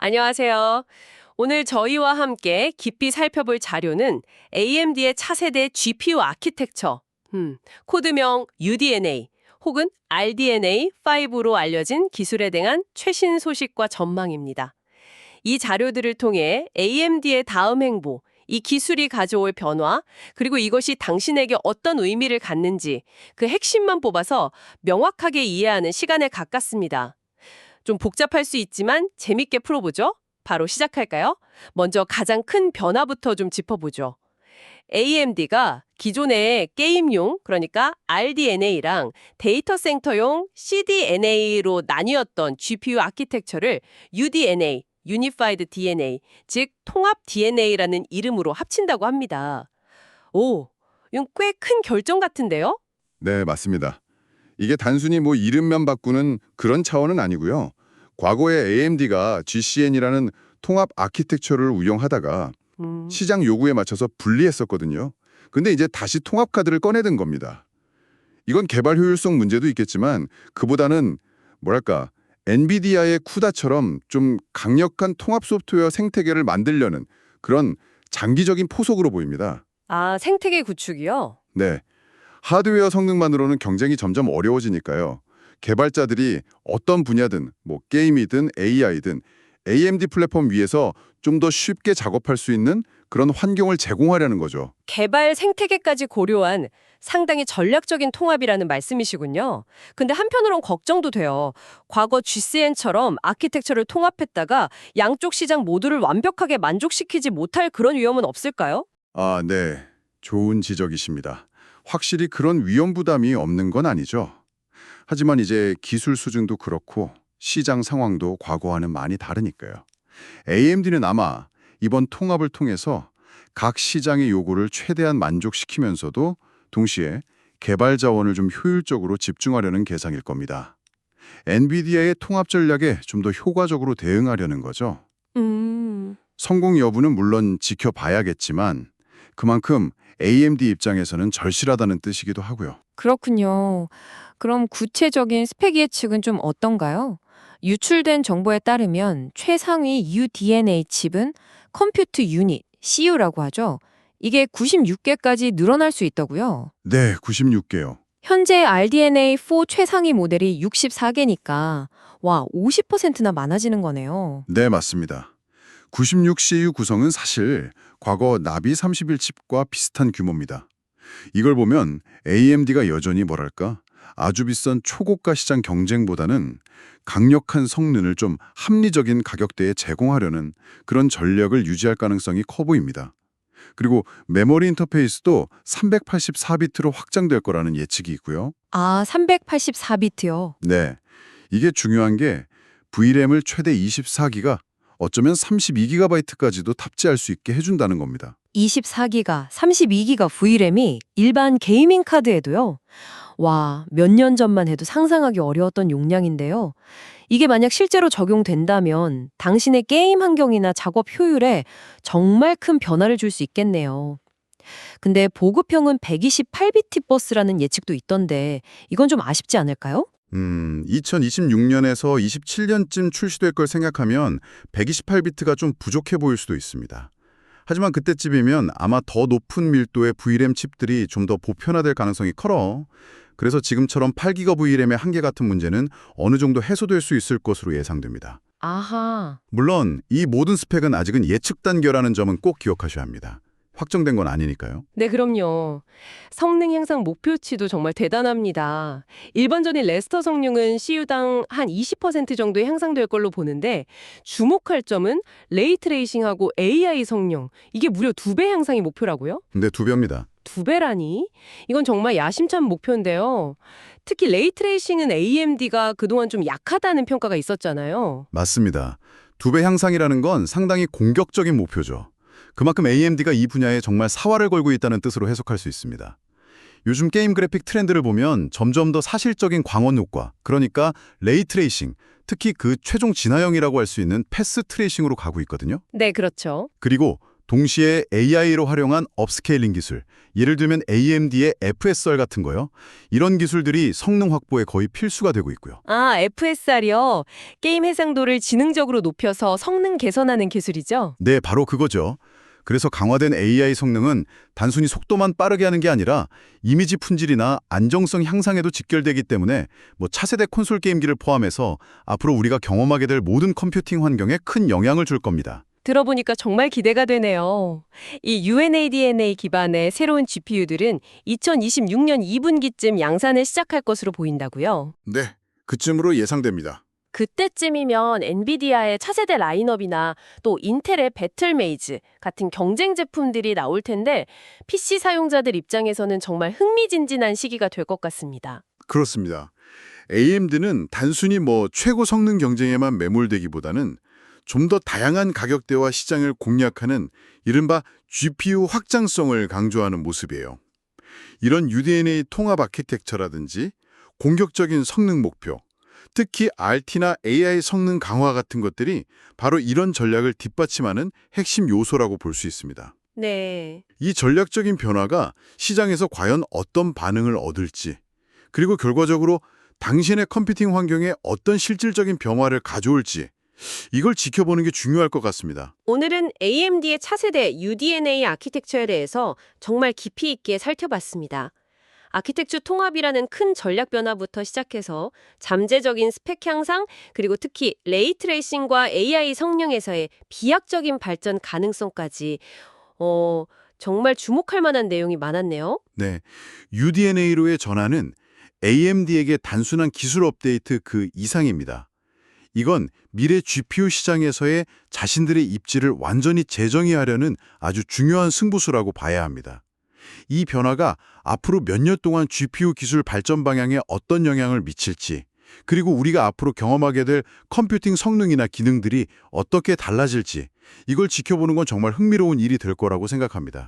안녕하세요. 오늘 저희와 함께 깊이 살펴볼 자료는 AMD의 차세대 GPU 아키텍처, 음, 코드명 UDNA 혹은 RDNA5로 알려진 기술에 대한 최신 소식과 전망입니다. 이 자료들을 통해 AMD의 다음 행보, 이 기술이 가져올 변화, 그리고 이것이 당신에게 어떤 의미를 갖는지 그 핵심만 뽑아서 명확하게 이해하는 시간에 가깝습니다. 좀 복잡할 수 있지만 재밌게 풀어보죠. 바로 시작할까요? 먼저 가장 큰 변화부터 좀 짚어보죠. AMD가 기존의 게임용, 그러니까 RDNA랑 데이터 센터용 CDNA로 나뉘었던 GPU 아키텍처를 UDNA, Unified DNA, 즉 통합 DNA라는 이름으로 합친다고 합니다. 오, 이건 꽤 큰 결정 같은데요? 네, 맞습니다. 이게 단순히 뭐 이름만 바꾸는 그런 차원은 아니고요. 과거에 AMD가 GCN이라는 통합 아키텍처를 운영하다가 음, 시장 요구에 맞춰서 분리했었거든요. 근데 이제 다시 통합 카드를 꺼내든 겁니다. 이건 개발 효율성 문제도 있겠지만 그보다는 뭐랄까 엔비디아의 쿠다처럼 좀 강력한 통합 소프트웨어 생태계를 만들려는 그런 장기적인 포석으로 보입니다. 아, 생태계 구축이요? 네. 하드웨어 성능만으로는 경쟁이 점점 어려워지니까요. 개발자들이 어떤 분야든 뭐 게임이든 AI든 AMD 플랫폼 위에서 좀 더 쉽게 작업할 수 있는 그런 환경을 제공하려는 거죠. 개발 생태계까지 고려한 상당히 전략적인 통합이라는 말씀이시군요. 근데 한편으론 걱정도 돼요. 과거 GCN처럼 아키텍처를 통합했다가 양쪽 시장 모두를 완벽하게 만족시키지 못할 그런 위험은 없을까요? 아, 네. 좋은 지적이십니다. 확실히 그런 위험 부담이 없는 건 아니죠. 하지만 이제 기술 수준도 그렇고 시장 상황도 과거와는 많이 다르니까요. AMD는 아마 이번 통합을 통해서 각 시장의 요구를 최대한 만족시키면서도 동시에 개발 자원을 좀 효율적으로 집중하려는 계상일 겁니다. 엔비디아의 통합 전략에 좀 더 효과적으로 대응하려는 거죠. 음, 성공 여부는 물론 지켜봐야겠지만 그만큼 AMD 입장에서는 절실하다는 뜻이기도 하고요. 그렇군요. 그럼 구체적인 스펙 예측은 좀 어떤가요? 유출된 정보에 따르면 최상위 UDNA 칩은 컴퓨트 유닛, CU라고 하죠. 이게 96개까지 늘어날 수 있다고요. 네, 96개요. 현재 RDNA4 최상위 모델이 64개니까 와, 50%나 많아지는 거네요. 네, 맞습니다. 96CU 구성은 사실 과거 나비 31칩과 비슷한 규모입니다. 이걸 보면 AMD가 여전히 뭐랄까 아주 비싼 초고가 시장 경쟁보다는 강력한 성능을 좀 합리적인 가격대에 제공하려는 그런 전략을 유지할 가능성이 커 보입니다. 그리고 메모리 인터페이스도 384비트로 확장될 거라는 예측이 있고요. 아, 384비트요. 네. 이게 중요한 게 VRAM을 최대 24기가 어쩌면 32GB까지도 탑재할 수 있게 해준다는 겁니다. 24기가, 32기가 VRAM이 일반 게이밍 카드에도요. 와, 몇 년 전만 해도 상상하기 어려웠던 용량인데요. 이게 만약 실제로 적용된다면 당신의 게임 환경이나 작업 효율에 정말 큰 변화를 줄 수 있겠네요. 근데 보급형은 128비트 버스라는 예측도 있던데 이건 좀 아쉽지 않을까요? 음, 2026년에서 27년쯤 출시될 걸 생각하면 128비트가 좀 부족해 보일 수도 있습니다. 하지만 그때쯤이면 아마 더 높은 밀도의 VRAM 칩들이 좀 더 보편화될 가능성이 커러. 그래서 지금처럼 8기가 VRAM의 한계 같은 문제는 어느 정도 해소될 수 있을 것으로 예상됩니다. 아하. 물론 이 모든 스펙은 아직은 예측 단계라는 점은 꼭 기억하셔야 합니다. 확정된 건 아니니까요. 네, 그럼요. 성능 향상 목표치도 정말 대단합니다. 일반적인 레스터 성능은 CU당 한 20% 정도 향상될 걸로 보는데 주목할 점은 레이트레이싱하고 AI 성능, 이게 무려 두 배 향상이 목표라고요? 근데 두 배입니다. 두 배라니? 이건 정말 야심찬 목표인데요. 특히 레이트레이싱은 AMD가 그동안 좀 약하다는 평가가 있었잖아요. 맞습니다. 두 배 향상이라는 건 상당히 공격적인 목표죠. 그만큼 AMD가 이 분야에 정말 사활을 걸고 있다는 뜻으로 해석할 수 있습니다. 요즘 게임 그래픽 트렌드를 보면 점점 더 사실적인 광원 효과, 그러니까 레이 트레이싱, 특히 그 최종 진화형이라고 할 수 있는 패스 트레이싱으로 가고 있거든요. 네, 그렇죠. 그리고 동시에 AI로 활용한 업스케일링 기술, 예를 들면 AMD의 FSR 같은 거요. 이런 기술들이 성능 확보에 거의 필수가 되고 있고요. 아, FSR이요. 게임 해상도를 지능적으로 높여서 성능 개선하는 기술이죠. 네, 바로 그거죠. 그래서 강화된 AI 성능은 단순히 속도만 빠르게 하는 게 아니라 이미지 품질이나 안정성 향상에도 직결되기 때문에 뭐 차세대 콘솔 게임기를 포함해서 앞으로 우리가 경험하게 될 모든 컴퓨팅 환경에 큰 영향을 줄 겁니다. 들어보니까 정말 기대가 되네요. 이 UNADNA 기반의 새로운 GPU들은 2026년 2분기쯤 양산을 시작할 것으로 보인다고요. 네, 그쯤으로 예상됩니다. 그때쯤이면 엔비디아의 차세대 라인업이나 또 인텔의 배틀메이즈 같은 경쟁 제품들이 나올 텐데 PC 사용자들 입장에서는 정말 흥미진진한 시기가 될 것 같습니다. 그렇습니다. AMD는 단순히 뭐 최고 성능 경쟁에만 매몰되기보다는 좀 더 다양한 가격대와 시장을 공략하는 이른바 GPU 확장성을 강조하는 모습이에요. 이런 UDNA 통합 아키텍처라든지 공격적인 성능 목표, 특히 RT나 AI 성능 강화 같은 것들이 바로 이런 전략을 뒷받침하는 핵심 요소라고 볼 수 있습니다. 네. 이 전략적인 변화가 시장에서 과연 어떤 반응을 얻을지, 그리고 결과적으로 당신의 컴퓨팅 환경에 어떤 실질적인 변화를 가져올지, 이걸 지켜보는 게 중요할 것 같습니다. 오늘은 AMD의 차세대 UDNA 아키텍처에 대해서 정말 깊이 있게 살펴봤습니다. 아키텍처 통합이라는 큰 전략 변화부터 시작해서 잠재적인 스펙 향상, 그리고 특히 레이트레이싱과 AI 성능에서의 비약적인 발전 가능성까지 어, 정말 주목할 만한 내용이 많았네요. 네, UDNA로의 전환은 AMD에게 단순한 기술 업데이트 그 이상입니다. 이건 미래 GPU 시장에서의 자신들의 입지를 완전히 재정의하려는 아주 중요한 승부수라고 봐야 합니다. 이 변화가 앞으로 몇 년 동안 GPU 기술 발전 방향에 어떤 영향을 미칠지, 그리고 우리가 앞으로 경험하게 될 컴퓨팅 성능이나 기능들이 어떻게 달라질지, 이걸 지켜보는 건 정말 흥미로운 일이 될 거라고 생각합니다.